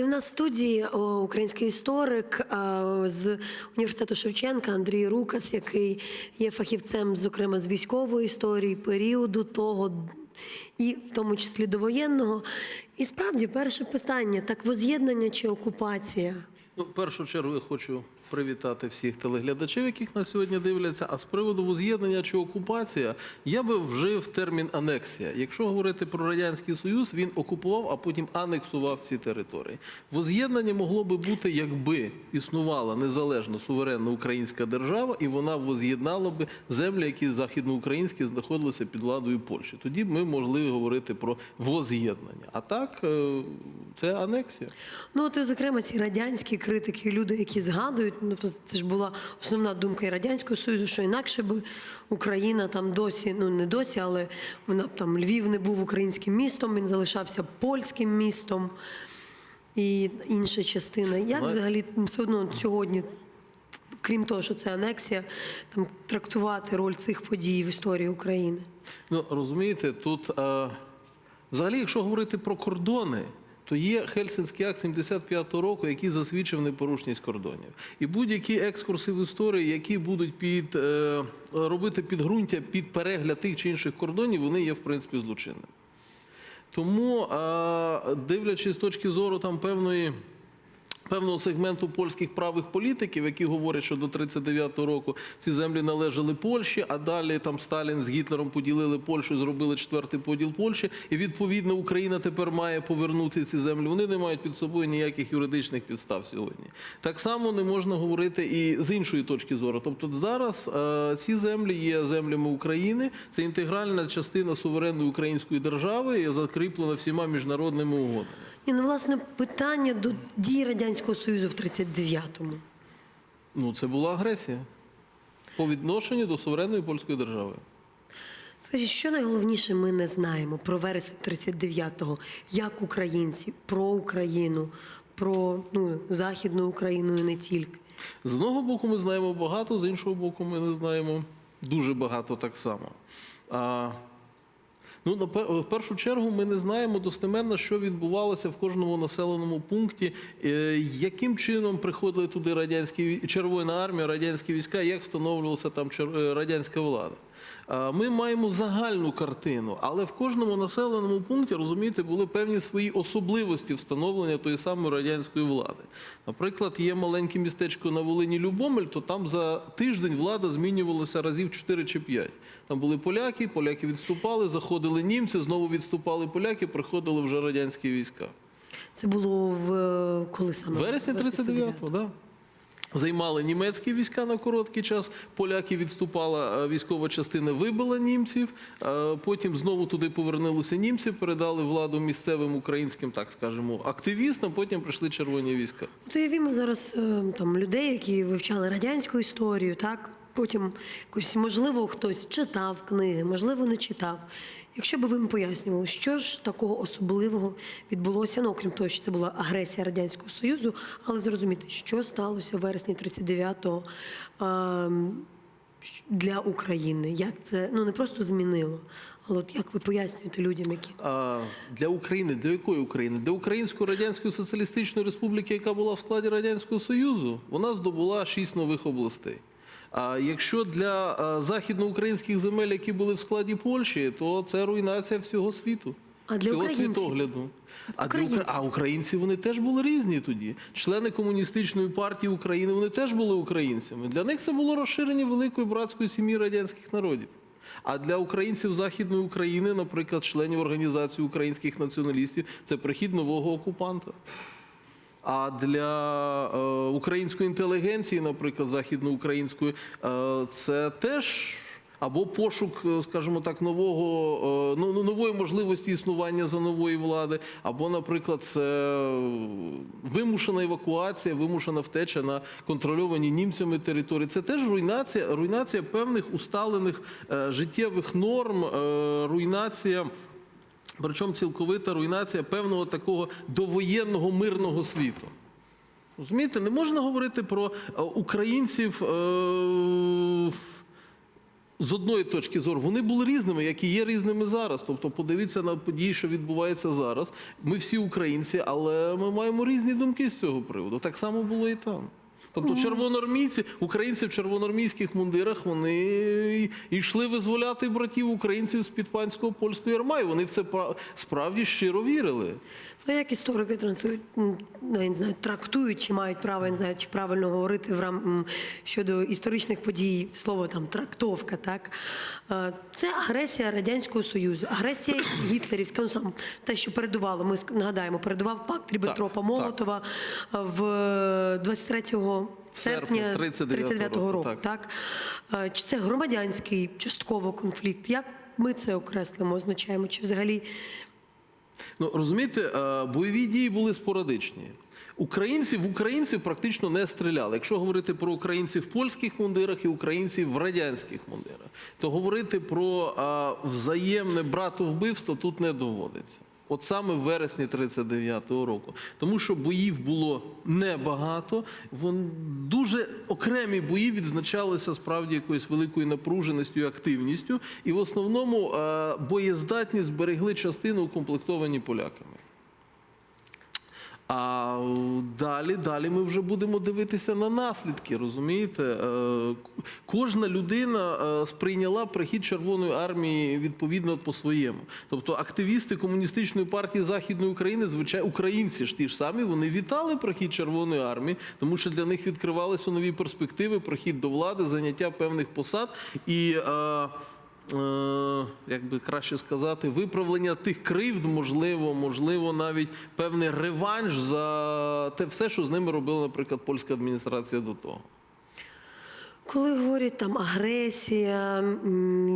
І в нас в студії український історик з університету Шевченка Андрій Рукас, який є фахівцем, зокрема з військової історії, періоду того, і в тому числі до воєнного. І справді перше питання: так воз'єднання чи окупація? Ну, в першу чергу я хочу привітати всіх телеглядачів, яких на сьогодні дивляться. А з приводу воз'єднання чи окупація, я би вжив термін анексія. Якщо говорити про радянський союз, він окупував, а потім анексував ці території. Воз'єднання могло би бути, якби існувала незалежна суверенна українська держава, і вона воз'єднала би землі, які західноукраїнські знаходилися під владою Польщі. Тоді б ми могли говорити про воз'єднання. А так е, це анексія. Ну, от, зокрема, ці радянські критики, люди, які згадують, ну то це ж була основна думка і радянського союзу, що інакше би Україна там досі, ну не досі, але вона б там Львів не був українським містом, він залишався польським містом і інша частина. Як взагалі все одно сьогодні, крім того, що це анексія, там трактувати роль цих подій в історії України? Ну розумієте, тут е, взагалі, якщо говорити про кордони. То є Хельсинський акт 75-го року, який засвідчив непорушність кордонів. І будь-які екскурси в історії, які будуть під, е, робити підґрунтя під перегляд тих чи інших кордонів, вони є в принципі злочинними. Тому, е, дивлячись з точки зору там певної. Певного сегменту польських правих політиків, які говорять, що до 39-го року ці землі належали Польщі, а далі там Сталін з Гітлером поділили Польщу, зробили четвертий поділ Польщі, і відповідно Україна тепер має повернути ці землі. Вони не мають під собою ніяких юридичних підстав сьогодні. Так само не можна говорити і з іншої точки зору. Тобто зараз е, ці землі є землями України, це інтегральна частина суверенної української держави, і закріплена всіма міжнародними угодами. Ні, ну власне питання до дій радянського союзу в 39-му. Ну, це була агресія по відношенню до суверенної польської держави. Скажіть, що найголовніше ми не знаємо про вересень 39-го, як українці, про Україну, про ну, Західну Україну і не тільки. З одного боку, ми знаємо багато, з іншого боку, ми не знаємо дуже багато так само. А, ну, в першу чергу, ми не знаємо достеменно, що відбувалося в кожному населеному пункті, е, яким чином приходили туди радянські Червона армія, радянські війська, як встановлювалася там е, радянська влада. Ми маємо загальну картину, але в кожному населеному пункті, розумієте, були певні свої особливості встановлення тої самої радянської влади. Наприклад, є маленьке містечко на Волині Любомель, то там за тиждень влада змінювалася разів 4 чи 5. Там були поляки, поляки відступали, заходили німці, знову відступали поляки, приходили вже радянські війська. Це було в коли саме? Вересні 39-го, да. Займали німецькі війська на короткий час. Поляки відступала е, військова частина, вибила німців. е, Потім знову туди повернулися німці, передали владу місцевим українським, так скажемо, активістам. Потім прийшли червоні війська. От уявімо зараз е, там людей, які вивчали радянську історію, так? Потім якось, можливо, хтось читав книги, можливо, не читав. Якщо б ви їм пояснювали, що ж такого особливого відбулося, ну окрім того, що це була агресія Радянського Союзу, але зрозуміти, що сталося в вересні 39-го ем, для України, як це ну не просто змінило, але от як ви пояснюєте людям, які А для України, для якої України? Для Української Радянської Соціалістичної Республіки, яка була в складі Радянського Союзу, вона здобула шість нових областей. А якщо для західноукраїнських земель, які були в складі Польщі, то це руйнація всього світу. А для українців? світогляду. А, для а українці вони теж були різні тоді. Члени комуністичної партії України вони теж були українцями. Для них це було розширення великої братської сім'ї радянських народів. А для українців Західної України, наприклад, членів організації українських націоналістів, це прихід нового окупанта. А для е, української інтелігенції, наприклад, західноукраїнської, е, це теж або пошук, е, скажімо так, нового е, ну, ну, нової можливості існування за нової влади, або, наприклад, це вимушена евакуація, вимушена втеча на контрольовані німцями території. Це теж руйнація, руйнація певних усталених е, життєвих норм, е, руйнація. Причому цілковита руйнація певного такого довоєнного мирного світу. Розумієте, не можна говорити про е, українців. е, з одної точки зору, вони були різними, як і є різними зараз. Тобто, подивіться на події, що відбувається зараз. Ми всі українці, але ми маємо різні думки з цього приводу. Так само було і там. Тобто червоноармійці, українці в червоноармійських мундирах, вони йшли визволяти братів українців з під панського польського ярма, і вони в це пра- справді щиро вірили. Ну, як історики транслюють, ну, я не знаю, трактують чи мають право, я не знаю, чи правильно говорити в рам щодо історичних подій, слово там трактовка, так Е, це агресія радянського союзу, агресія гітлерівська. Ну сам те, що передувало. Ми нагадаємо, передував пакт Ріббентропа. Молотова е, в 23 серпня Серпня 39-го 39-го року. року, Так Е, чи це громадянський частково конфлікт? Як ми це окреслимо, означаємо? Чи взагалі Ну розумієте, е, бойові дії були спорадичні. Українці в українців практично не стріляли. Якщо говорити про українців в польських мундирах і українців в радянських мундирах, то говорити про е, взаємне братовбивство тут не доводиться. От саме в вересні 39-го року. Тому що боїв було небагато. Вон дуже окремі бої відзначалися справді якоюсь великою напруженістю і активністю. І в основному е, боєздатність зберегли частину укомплектовані поляками. А далі, далі ми вже будемо дивитися на наслідки. Розумієте, Е, кожна людина е, сприйняла прихід Червоної армії відповідно по-своєму. Тобто активісти комуністичної партії Західної України, звичайно, українці ж ті ж самі, вони вітали прихід Червоної армії, тому що для них відкривалися нові перспективи, прихід до влади, заняття певних посад і. Е, як би краще сказати, виправлення тих кривд, можливо, можливо, навіть певний реванш за те все, що з ними робила, наприклад, польська адміністрація до того. Коли говорять там агресія,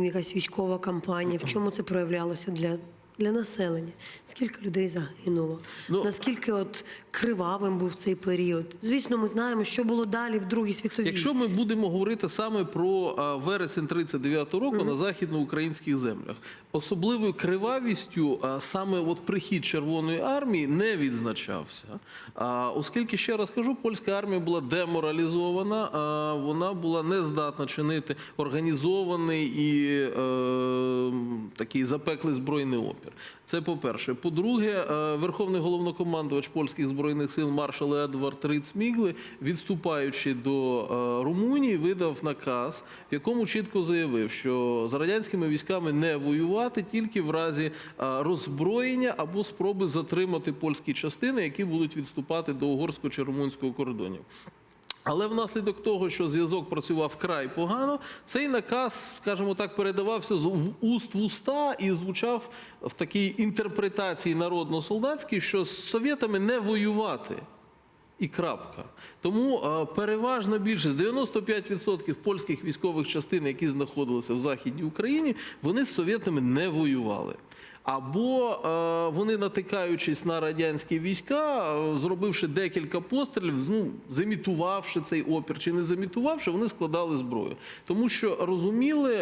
якась військова кампанія, в чому це проявлялося для, для населення? Скільки людей загинуло? Ну, Наскільки от кривавим був цей період? Звісно, ми знаємо, що було далі в Другій світовій. Якщо ми будемо говорити саме про а, вересень 39-го року на західноукраїнських землях, особливою кривавістю а, саме от прихід Червоної армії не відзначався. А, оскільки ще раз кажу, польська армія була деморалізована, а, вона була не здатна чинити організований і е, такий запеклий збройний опір. Це по-перше. По-друге, е, верховний головнокомандувач польських збройних сил маршал Едвард Рицмігли, відступаючи до е, Румунії, видав наказ, в якому чітко заявив, що з радянськими військами не воювати тільки в разі е, роззброєння або спроби затримати польські частини, які будуть відступати до угорського чи румунського кордонів. Але внаслідок того, що зв'язок працював вкрай погано, цей наказ, скажімо так, передавався з уст в уста і звучав в такій інтерпретації народно-солдатській, що з совєтами не воювати. І крапка. Тому е, переважна більшість, 95% польських військових частин, які знаходилися в Західній Україні, вони з совєтами не воювали. Або е, вони, натикаючись на радянські війська, е, зробивши декілька пострілів, ну, замітувавши цей опір чи не замітувавши, вони складали зброю. Тому що розуміли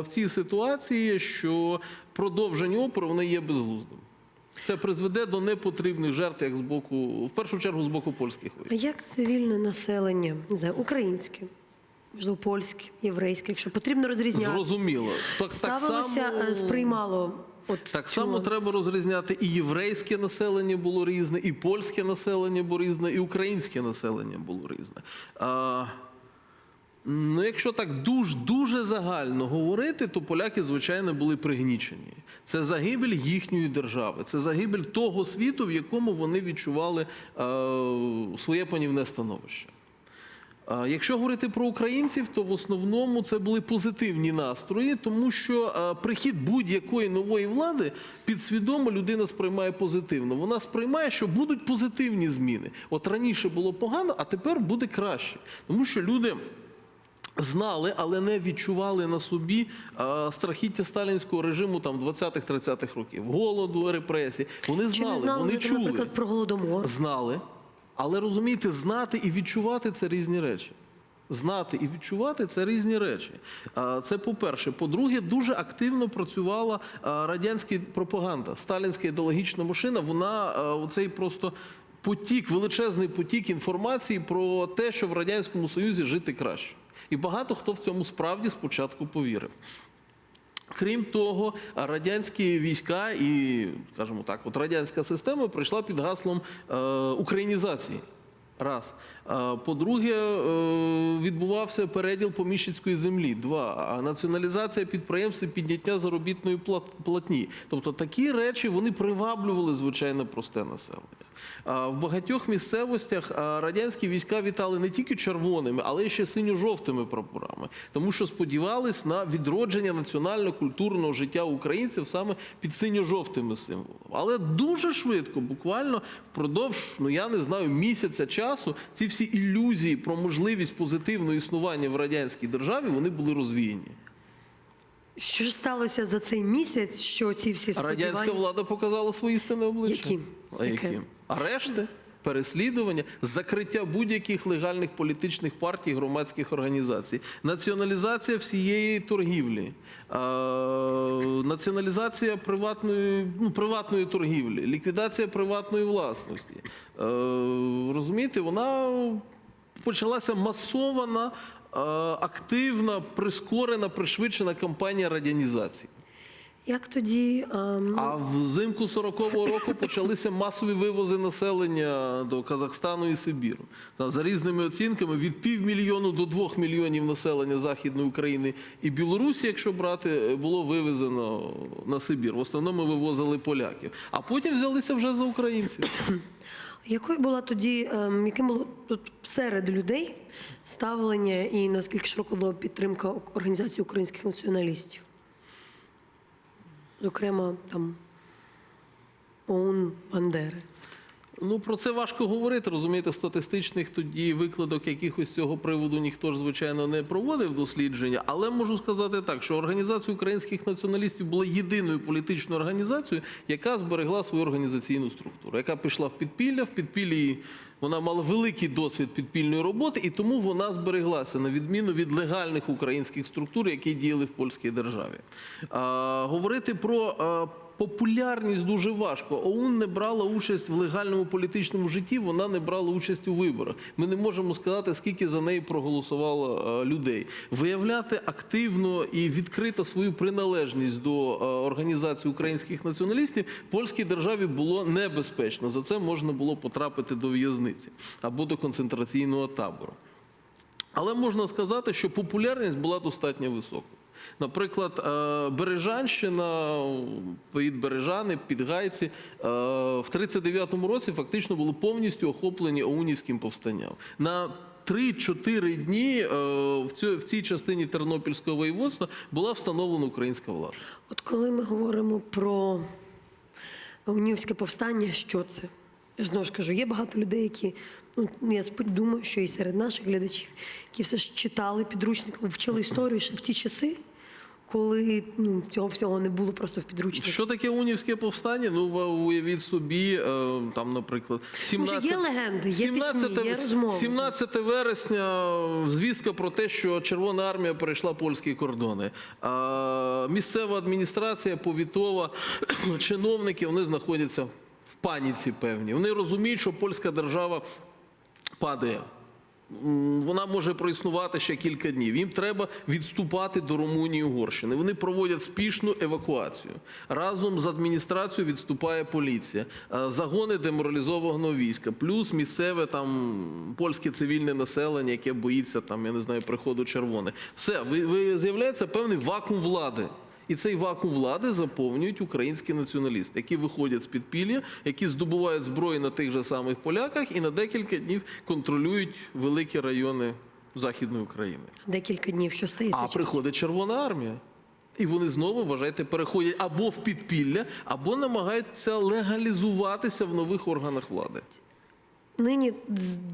в цій ситуації, що продовження опору воно є безглуздим. Це призведе до непотрібних жертв, як з боку, в першу чергу, з боку польських А як цивільне населення, не знаю, українське, можливо, польське, єврейське, якщо потрібно розрізняти, Зрозуміло. Так, так ставилося, само, е, сприймало. От так само треба розрізняти і єврейське населення було різне, і польське населення було різне, і українське населення було різне. А, Ну, якщо так дуже дуже загально говорити, то поляки, звичайно, були пригнічені. Це загибель їхньої держави, це загибель того світу, в якому вони відчували е, своє панівне становище. А Якщо говорити про українців, то в основному це були позитивні настрої, тому що е, прихід будь-якої нової влади підсвідомо людина сприймає позитивно. Вона сприймає, що будуть позитивні зміни. От раніше було погано, а тепер буде краще, тому що люди. Знали, але не відчували на собі е, страхіття сталінського режиму там 20-30-х років, голоду, репресій. Вони Чи знали, не знали, вони ви, чули. наприклад, про голодомор? Знали. Але розумієте, знати і відчувати це різні речі. Знати і відчувати це різні речі. Це по-перше. По-друге, дуже активно працювала радянська пропаганда, сталінська ідеологічна машина. Вона оцей просто потік, величезний потік інформації про те, що в радянському союзі жити краще. І багато хто в цьому справді спочатку повірив. Крім того, радянські війська і, скажімо так, от радянська система прийшла під гаслом е, українізації. Раз. По-друге, е, відбувався переділ поміщицької землі. Два. Націоналізація підприємств і підняття заробітної платні. Тобто такі речі вони приваблювали звичайно просте населення. В багатьох місцевостях радянські війська вітали не тільки червоними, але ще синьо-жовтими прапорами, тому що сподівались на відродження національно-культурного життя українців саме під синьо-жовтими символами. Але дуже швидко, буквально впродовж, ну я не знаю, місяця часу, ці всі ілюзії про можливість позитивного існування в радянській державі вони були розвіяні. Що ж сталося за цей місяць, що ці всі сподівання... Радянська влада показала свої істинне обличчя. Які? А які? Арешти, переслідування, закриття будь-яких легальних політичних партій, громадських організацій, націоналізація всієї торгівлі, націоналізація приватної, ну, приватної торгівлі, ліквідація приватної власності. Розумієте, вона почалася масована, активна, прискорена, пришвидшена кампанія радянізації. Як тоді ем, А взимку 40-го року почалися масові вивози населення до Казахстану і Сибіру. За різними оцінками від півмільйону до двох мільйонів населення Західної України і Білорусі, якщо брати, було вивезено на Сибір. В основному вивозили поляків. А потім взялися вже за українців. якою була тоді, ем, яким було тут серед людей ставлення і наскільки широко була підтримка організації українських націоналістів? Зокрема, там ОУН Бандери. Ну про це важко говорити. Розумієте, статистичних тоді викладок якихось цього приводу ніхто ж звичайно не проводив дослідження. Але можу сказати так, що організація українських націоналістів була єдиною політичною організацією, яка зберегла свою організаційну структуру, яка пішла в підпілля. В підпіллі вона мала великий досвід підпільної роботи, і тому вона збереглася на відміну від легальних українських структур, які діяли в польській державі. А, говорити про Популярність дуже важко. ОУН не брала участь в легальному політичному житті, вона не брала участь у виборах. Ми не можемо сказати, скільки за неї проголосувало е, людей. Виявляти активно і відкрито свою приналежність до е, організації українських націоналістів польській державі було небезпечно. За це можна було потрапити до в'язниці або до концентраційного табору. Але можна сказати, що популярність була достатньо високою. Наприклад, е, Бережанщина, від Бережани, Підгайці е, в 39-му році фактично були повністю охоплені Оунівським повстанням. На 3-4 дні е, в цій, частині Тернопільського воєводства була встановлена українська влада. От коли ми говоримо про унівське повстання, що це? Я знову ж кажу, є багато людей, які ну я думаю, що і серед наших глядачів, які все ж читали підручник, вчили історію ще в ті часи, коли ну, цього всього не було просто в підручнику. Що таке унівське повстання? Ну, уявіть собі, е, там, наприклад, 17... є легенди, є пісні, є розмови. 17 вересня е, звістка про те, що Червона армія перейшла польські кордони. А місцева адміністрація, повітова, чиновники, вони знаходяться в паніці певні. Вони розуміють, що польська держава падає. Вона може проіснувати ще кілька днів. Їм треба відступати до Румунії Угорщини. Вони проводять спішну евакуацію. Разом з адміністрацією відступає поліція, Е, загони деморалізованого війська, плюс місцеве там польське цивільне населення, яке боїться там, я не знаю, приходу червоних. Все, ви, ви з'являється певний вакуум влади. І цей вакуум влади заповнюють українські націоналісти, які виходять з підпілля, які здобувають зброю на тих же самих поляках і на декілька днів контролюють великі райони Західної України. Декілька днів, що стається. А приходить Червона армія. І вони знову, вважайте, переходять або в підпілля, або намагаються легалізуватися в нових органах влади. Нині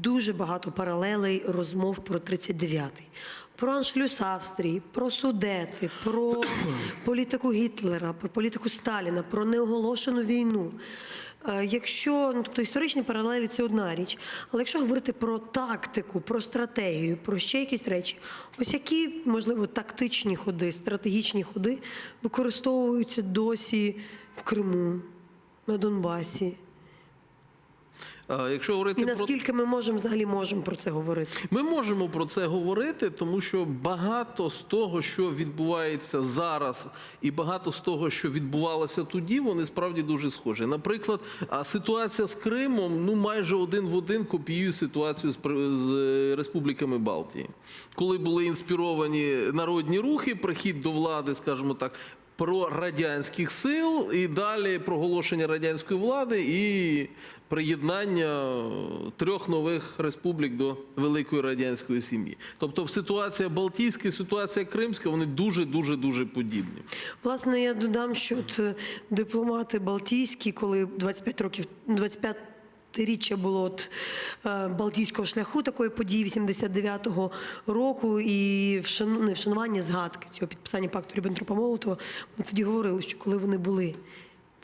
дуже багато паралелей розмов про 39-й. Про аншлюс Австрії, про судети, про політику Гітлера, про політику Сталіна, про неоголошену війну. Е, Якщо ну, тобто історичні паралелі це одна річ, але якщо говорити про тактику, про стратегію, про ще якісь речі, ось які можливо тактичні ходи, стратегічні ходи використовуються досі в Криму, на Донбасі, Якщо говорити І про наскільки ми можемо взагалі можемо про це говорити? Ми можемо про це говорити, тому що багато з того, що відбувається зараз, і багато з того, що відбувалося тоді, вони справді дуже схожі. Наприклад, ситуація з Кримом ну майже один в один копіює ситуацію з, з е, республіками Балтії, коли були інспіровані народні рухи, прихід до влади, скажімо так. Про радянських сил і далі проголошення радянської влади і приєднання трьох нових республік до великої радянської сім'ї. Тобто ситуація Балтійська, ситуація Кримська, вони дуже дуже дуже подібні. Власне, я додам, що от е, дипломати Балтійські, коли 25 років, 25 річчя було от, е, Балтійського шляху, такої події 89-го року, і вшану, не вшанування згадки цього підписання пакту Ріббентропа-Молотова, вони тоді говорили, що коли вони були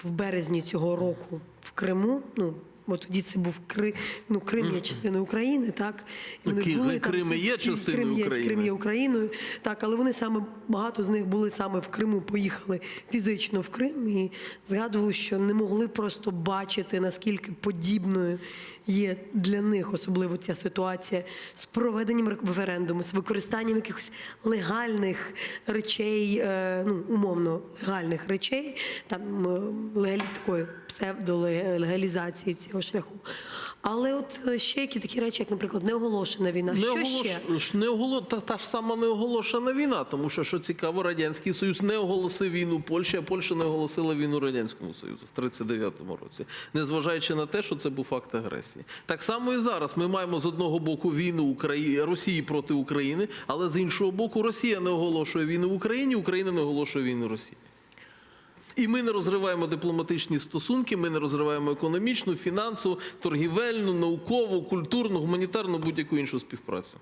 в березні цього року в Криму, ну, бо тоді це був Кри... ну, Крим є частиною України, так? І Ну, Ки- Крим всі- і є всі- частиною Крим є, України. Крим є Україною. Так, але вони саме багато з них були саме в Криму, поїхали фізично в Крим і згадували, що не могли просто бачити, наскільки подібною є для них, особливо ця ситуація з проведенням референдуму, з використанням якихось легальних речей, е, ну умовно легальних речей, там е, легаль- такої псевдолегалізації цього шляху. Але от е, ще які такі речі, як, наприклад, неоголошена війна. Не Що оголош- ще? ж не оголо... та, та ж сама неоголошена війна, тому що, що цікаво, Радянський Союз не оголосив війну Польщі, а Польща не оголосила війну Радянському Союзу в 39-му році, незважаючи на те, що це був факт агресії. Так само і зараз ми маємо з одного боку війну Украї... Росії проти України, але з іншого боку, Росія не оголошує війну в Україні, Україна не оголошує війну Росії. І ми не розриваємо дипломатичні стосунки, ми не розриваємо економічну, фінансову, торгівельну, наукову, культурну, гуманітарну будь-яку іншу співпрацю.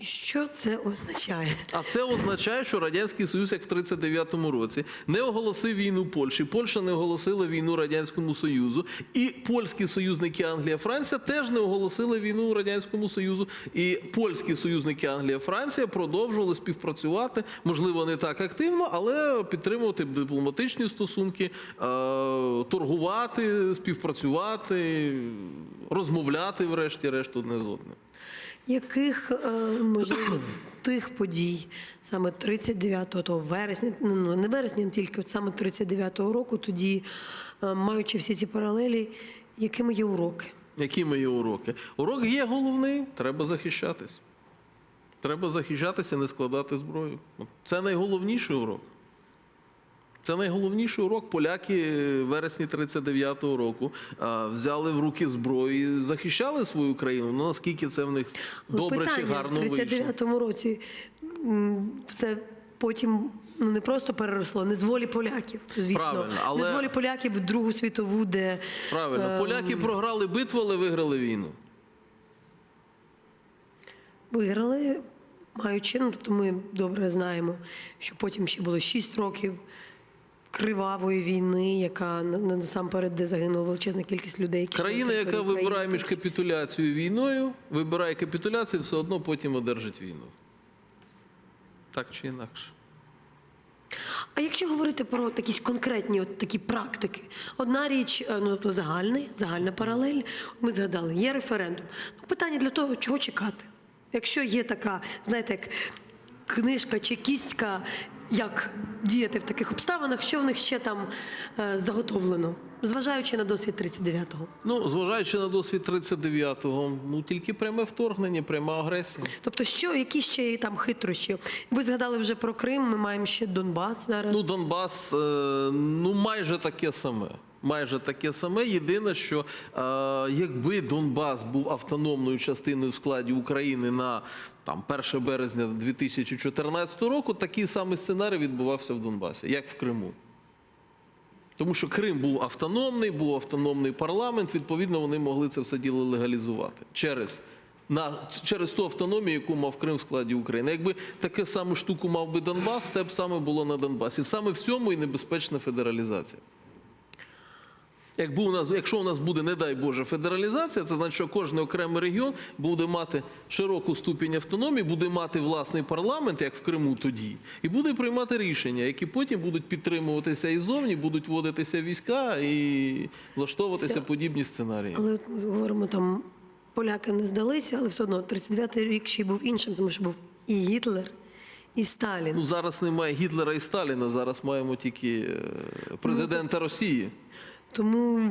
Що це означає? А це означає, що Радянський Союз, як в 39-му році, не оголосив війну Польщі. Польща не оголосила війну Радянському Союзу. І польські союзники Англія, Франція теж не оголосили війну Радянському Союзу. І польські союзники Англія, Франція продовжували співпрацювати, можливо, не так активно, але підтримувати дипломатичні стосунки, е, торгувати, співпрацювати, розмовляти, врешті-решт, одне з одним. Яких е, можливо з тих подій, саме 39-го того вересня, ну не вересня, тільки от саме 39-го року, тоді е, маючи всі ці паралелі, якими є уроки? Які мої уроки? Урок є головний, треба захищатись. Треба захищатися, не складати зброю. Це найголовніший урок. Це найголовніший урок. Поляки в вересні 39-го року а, взяли в руки зброю і захищали свою країну. Ну наскільки це в них добре чи питання, гарно в вийшло. 39-му році все потім ну не просто переросло, не з волі поляків, звісно. Правильно, але- Не з волі поляків в Другу світову, де Правильно, е, поляки програли битву, але виграли війну. виграли, маючи, ну тобто ми добре знаємо, що потім ще було 6 років кривавої війни, яка на- на- насамперед, де загинула величезна кількість людей. які Країна, яка території вибирає між капітуляцією і війною, вибирає капітуляцію, все одно потім одержить війну. Так чи інакше. А якщо говорити про якісь конкретні от такі практики, одна річ, е, ну тобто загальний, загальна паралель. Ми згадали, є референдум. Ну, питання для того, чого чекати. Якщо є така, знаєте, як книжка чи кістка, як діяти в таких обставинах, що в них ще там е, заготовлено, зважаючи на досвід 39-го. Ну, зважаючи на досвід 39-го, ну тільки пряме вторгнення, пряма агресія. Тобто, що, які ще є там хитрощі? Ви згадали вже про Крим, ми маємо ще Донбас зараз. Ну, Донбас, е, ну майже таке саме. Майже таке саме. Єдине, що е, якби Донбас був автономною частиною в складі України на там 1 березня 2014 року, такий самий сценарій відбувався в Донбасі, як в Криму. Тому що Крим був автономний, був автономний парламент, відповідно, вони могли це все діло легалізувати через, на, через ту автономію, яку мав Крим в складі України. Якби таке саме штуку мав би Донбас, те б саме було на Донбасі. Саме в цьому і небезпечна федералізація. Якби у нас, якщо у нас буде, не дай Боже, федералізація, це значить, що кожен окремий регіон буде мати широку ступінь автономії, буде мати власний парламент, як в Криму тоді, і буде приймати рішення, які потім будуть підтримуватися і зовні, будуть вводитися війська і влаштовуватися Це- подібні сценарії. Але говоримо там, поляки не здалися, але все одно 39-й рік ще й був іншим, тому що був і Гітлер, і Сталін. Ну зараз немає Гітлера і Сталіна. Зараз маємо тільки е, президента Росії. Тому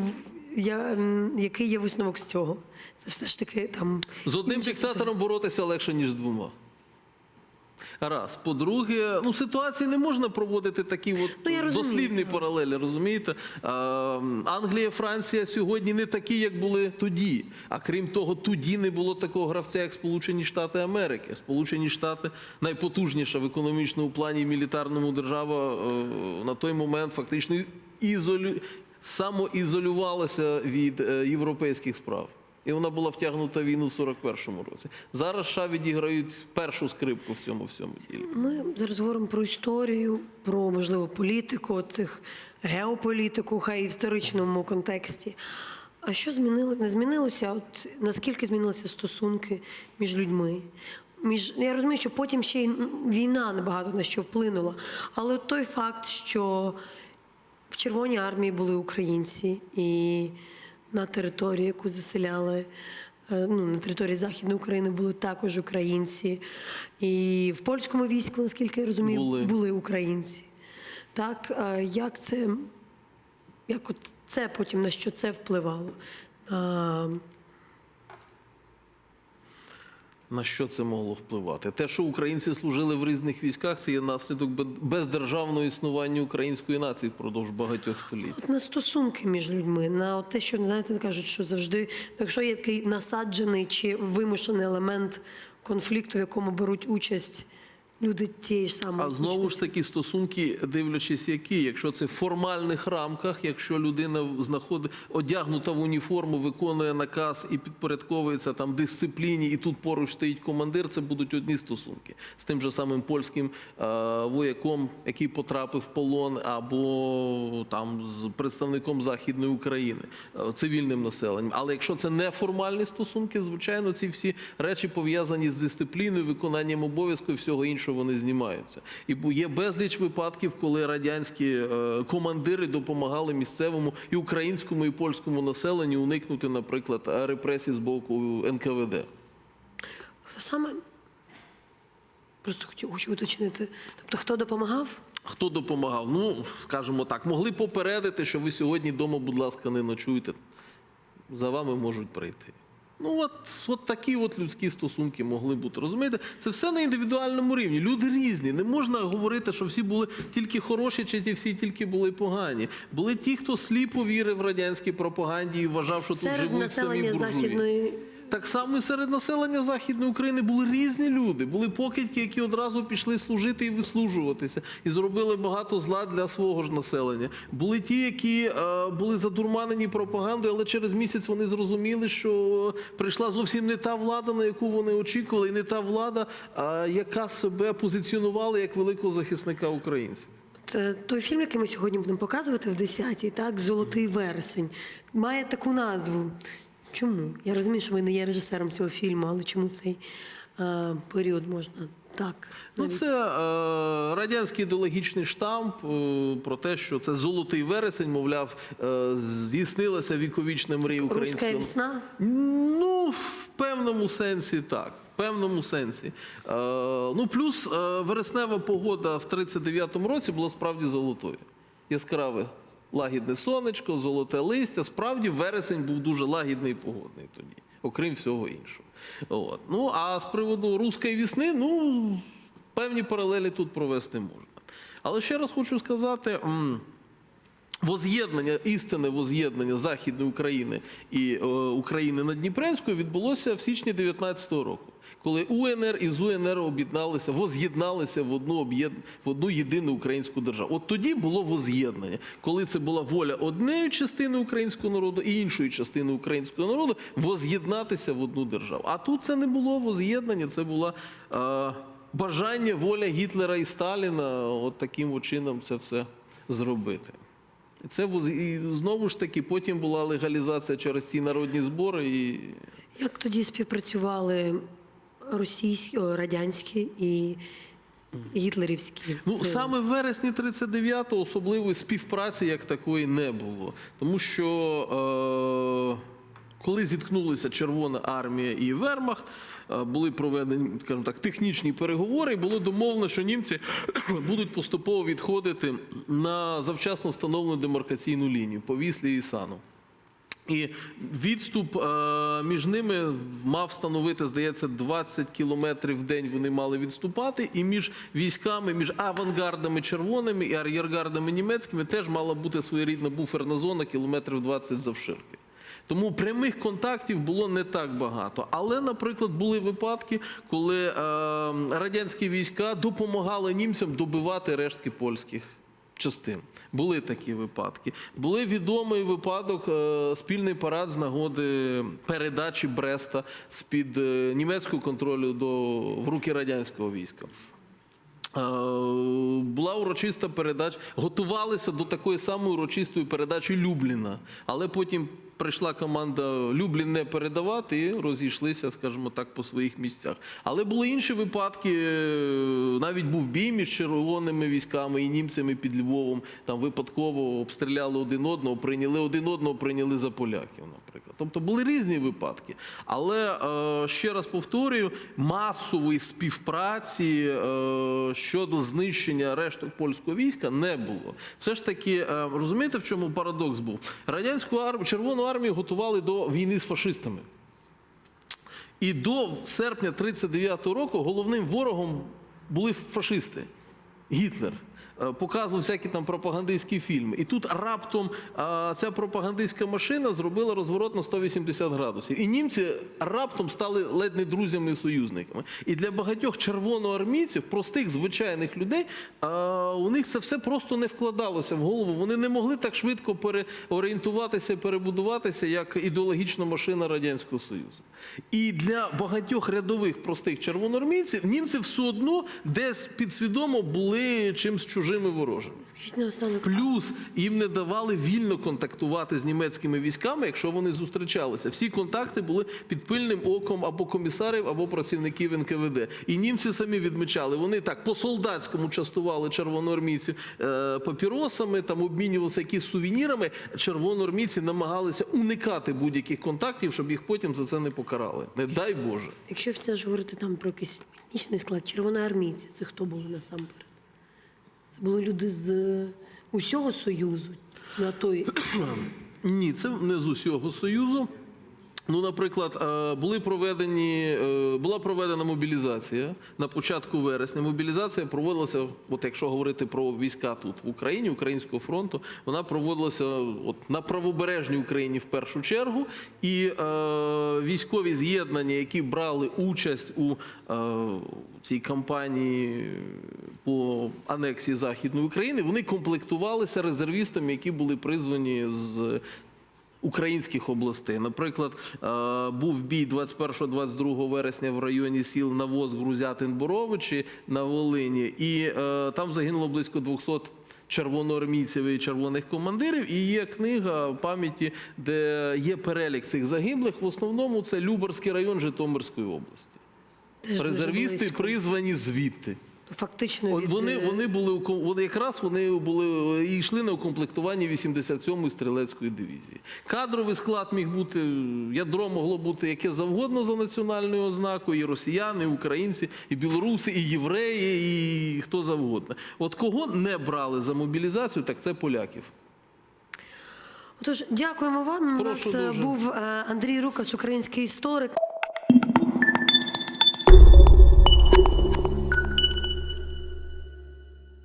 я, який є висновок з цього? Це все ж таки там. З одним диктатором боротися легше, ніж з двома. Раз. По-друге, ну ситуації не можна проводити такі от Ну, розумію, дослівні так. паралелі, розумієте? А, Англія, Франція сьогодні не такі, як були тоді. А крім того, тоді не було такого гравця, як Сполучені Штати Америки. Сполучені Штати найпотужніша в економічному плані і мілітарному держава е, на той момент фактично ізолю... самоізолювалася від е, європейських справ. І вона була втягнута в війну в 41-му році. Зараз США відіграють першу скрипку в цьому всьому ділі. Ми зараз говоримо про історію, про можливо політику, цих геополітику, хай і в історичному контексті. А що змінилося? Не змінилося? От наскільки змінилися стосунки між людьми? Між я розумію, що потім ще й війна набагато на що вплинула. Але той факт, що в Червоній армії були українці, і на території, яку заселяли, е, ну, на території Західної України були також українці. І в польському війську, наскільки я розумію, Були. були, українці. Так, е, як це, як от це потім на що це впливало? На що це могло впливати? Те, що українці служили в різних військах, це є наслідок бе- бездержавного існування української нації впродовж багатьох століть. На стосунки між людьми, на те, що знаєте, кажуть, що завжди, якщо є такий насаджений чи вимушений елемент конфлікту, в якому беруть участь люди тієї ж самої А знову ж таки, стосунки, дивлячись, які, якщо це в формальних рамках, якщо людина знаходить одягнута в уніформу, виконує наказ і підпорядковується там дисципліні, і тут поруч стоїть командир, це будуть одні стосунки. З тим же самим польським е, вояком, який потрапив в полон, або там з представником Західної України, е, цивільним населенням. Але якщо це неформальні стосунки, звичайно, ці всі речі пов'язані з дисципліною, виконанням обов'язку і всього іншого вони знімаються. І є безліч випадків, коли радянські е, командири допомагали місцевому і українському, і польському населенню уникнути, наприклад, репресій з боку НКВД. Хто саме? Просто хотів хочу уточнити. Тобто, хто допомагав? Хто допомагав? Ну, скажімо так, могли попередити, що ви сьогодні вдома, будь ласка, не ночуйте. За вами можуть прийти. Ну, от, от такі от людські стосунки могли бути. Розумієте, це все на індивідуальному рівні. Люди різні. Не можна говорити, що всі були тільки хороші, чи ті всі тільки були погані. Були ті, хто сліпо вірив в радянській пропаганді і вважав, що тут Серед живуть самі буржуї. Західної Так само і серед населення Західної України були різні люди. Були покидьки, які одразу пішли служити і вислужуватися, і зробили багато зла для свого ж населення. Були ті, які е, були задурманені пропагандою, але через місяць вони зрозуміли, що прийшла зовсім не та влада, на яку вони очікували, і не та влада, а яка себе позиціонувала як великого захисника українців. Той фільм, який ми сьогодні будемо показувати в 10-й, так, Золотий вересень, має таку назву. Чому? Я розумію, що ви не є режисером цього фільму, але чому цей е, період можна так? Ну, це е, радянський ідеологічний штамп е, про те, що це золотий вересень, мовляв, е, здійснилася віковічна мрія Руська українського. весна? Ну, в певному сенсі так. В певному сенсі. Е, ну, плюс е, вереснева погода в 39-му році була справді золотою. Яскраве лагідне сонечко, золоте листя. Справді вересень був дуже лагідний і погодний тоді, окрім всього іншого. От. Ну, а з приводу руської вісни, ну, певні паралелі тут провести можна. Але ще раз хочу сказати. Воз'єднання, істинне воз'єднання Західної України і е, України Надніпрянської відбулося в січні 19-го року, коли УНР і ЗУНР об'єдналися, воз'єдналися в одну об'єд... в одну єдину українську державу. От тоді було воз'єднання, коли це була воля однієї частини українського народу і іншої частини українського народу воз'єднатися в одну державу. А тут це не було воз'єднання, це була е, бажання, воля Гітлера і Сталіна от таким чином це все зробити. Це і знову ж таки потім була легалізація через ці народні збори. І Як тоді співпрацювали російські, радянські і гітлерівські? Ну, сили? саме в вересні 39-го особливої співпраці як такої не було. Тому що е, коли зіткнулися Червона армія і Вермахт, е, були проведені, скажімо так, технічні переговори, і було домовлено, що німці будуть поступово відходити на завчасно встановлену демаркаційну лінію по Віслі і Сану. І відступ е, між ними мав становити, здається, 20 кілометрів в день вони мали відступати. І між військами, між авангардами червоними і ар'єргардами німецькими теж мала бути своєрідна буферна зона кілометрів 20 завширки. Тому прямих контактів було не так багато. Але, наприклад, були випадки, коли е, радянські війська допомагали німцям добивати рештки польських частин. Були такі випадки. Були відомий випадок, е, спільний парад з нагоди передачі Бреста з-під е, німецького контролю до, в руки радянського війська. Е, Була урочиста передача, готувалися до такої самої урочистої передачі Любліна, але потім прийшла команда Люблін не передавати і розійшлися, скажімо так, по своїх місцях. Але були інші випадки. Навіть був бій між червоними військами і німцями під Львовом. Там випадково обстріляли один одного, прийняли один одного, прийняли за поляків, наприклад. Тобто були різні випадки. Але е, ще раз повторюю, масової співпраці е, щодо знищення решток польського війська не було. Все ж таки, е, розумієте, в чому парадокс був? Радянську армію, Червону армію готували до війни з фашистами. І до серпня 39-го року головним ворогом були фашисти. Гітлер. Е, Показував всякі там пропагандистські фільми. І тут раптом ця пропагандистська машина зробила розворот на 180 градусів. І німці раптом стали ледь не друзями і союзниками. І для багатьох червоноармійців, простих звичайних людей, у них це все просто не вкладалося в голову. Вони не могли так швидко переорієнтуватися перебудуватися, як ідеологічна машина Радянського Союзу. І для багатьох рядових простих червоноармійців німці все одно десь підсвідомо були чимсь чужими ворожими. Плюс їм не давали вільно контактувати з німецькими військами, якщо вони зустрічалися. Всі контакти були під пильним оком або комісарів, або працівників НКВД. І німці самі відмічали. Вони так по солдатському частували червоноармійців е, папіросами, там обмінювалися якісь сувенірами. Червоноармійці намагалися уникати будь-яких контактів, щоб їх потім за це не покарали. Не дай Боже. якщо все ж говорити там про якийсь етнічний склад, червоноармійці, це хто були насамперед? Були люди з е, усього Союзу на той Ні, це не з усього союзу. Ну, наприклад, е, були проведені, е, була проведена мобілізація на початку вересня. Мобілізація проводилася, от якщо говорити про війська тут в Україні, Українського фронту, вона проводилася от на правобережній Україні в першу чергу. І е, військові з'єднання, які брали участь у е, цій кампанії по анексії Західної України, вони комплектувалися резервістами, які були призвані з українських областей. Наприклад, е, був бій 21-22 вересня в районі сіл Навоз, Грузятин, Боровичі на Волині, і е, там загинуло близько 200 червоноармійців і червоних командирів. І є книга пам'яті, де є перелік цих загиблих. В основному це Любарський район Житомирської області. Резервісти призвані звідти. Фактично від, вони, е, вони були у вони якраз вони були і йшли на укомплектування 87-ї стрілецької дивізії. Кадровий склад міг бути, ядро могло бути яке завгодно за національною ознакою, і росіяни, і українці, і білоруси, і євреї, і хто завгодно. От кого не брали за мобілізацію, так це поляків. Отож, дякуємо вам. У Прошу нас е, дуже. був е, Андрій Рукас, український історик.